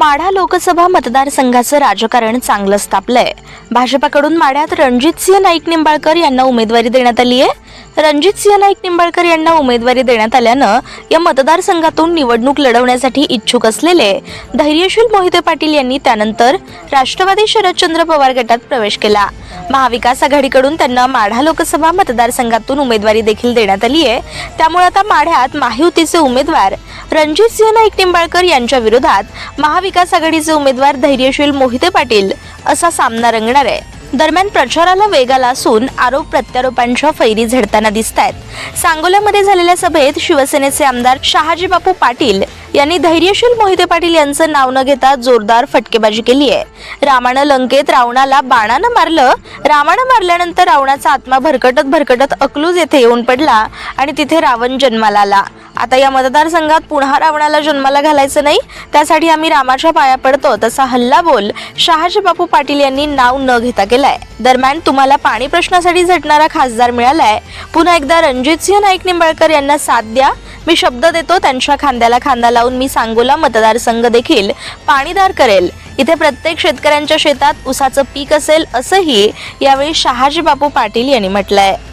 माढा लोकसभा मतदारसंघाचं राजकारण चांगलंच तापलंय भाजपाकडून माढ्यात रणजितसिंह नाईक निंबाळकर यांना उमेदवारी देण्यात आली आहे रणजितसिंह नाईक निंबाळकर यांना उमेदवारी देण्यात आल्यानं या मतदारसंघातून निवडणूक लढवण्यासाठी इच्छुक असलेले धैर्यशील मोहिते पाटील यांनी त्यानंतर राष्ट्रवादी शरदचंद्र पवार गटात प्रवेश केला. महाविकास आघाडीकडून त्यांना माढा लोकसभा मतदारसंघातून उमेदवारी देखील देण्यात आली आहे. त्यामुळे आता माढ्यात महायुतीचे उमेदवार रणजितसिंह नाईक निंबाळकर यांच्या विरोधात महाविकास आघाडीचे उमेदवार धैर्यशील मोहिते पाटील असा सामना रंगणार आहे. दरम्यान प्रचाराला वेग आला असून आरोप प्रत्यारोपांच्या फैरी झडताना दिसत आहेत सांगोल्यामध्ये झालेल्या सभेत शिवसेनेचे आमदार शहाजी बापू पाटील यांनी धैर्यशील मोहिते पाटील यांचं नाव न घेता जोरदार फटकेबाजी केली आहे. रामानं लंकेत रावणाला बाणानं मारलं. रामानं मारल्यानंतर रावणाचा आत्मा भरकटत भरकटत अकलूज येथे येऊन पडला आणि तिथे रावण जन्माला आला. आता या मतदारसंघात पुन्हा रावणाला जन्माला घालायचं नाही त्यासाठी आम्ही रामाच्या पाया पडतो तसा हल्ला बोल शहाजी बापू पाटील यांनी नाव न घेता केलाय. दरम्यान तुम्हाला पाणी प्रश्नासाठी झटणारा खासदार मिळालाय. पुन्हा एकदा रणजितसिंह नाईक निंबाळकर यांना साथ द्या. मी शब्द देतो त्यांच्या खांद्याला खांदा लावून मी सांगोला मतदारसंघ देखील पाणीदार करेल. इथे प्रत्येक शेतकऱ्यांच्या शेतात ऊसाचं पीक असेल असंही यावेळी शहाजी बापू पाटील यांनी म्हटलंय.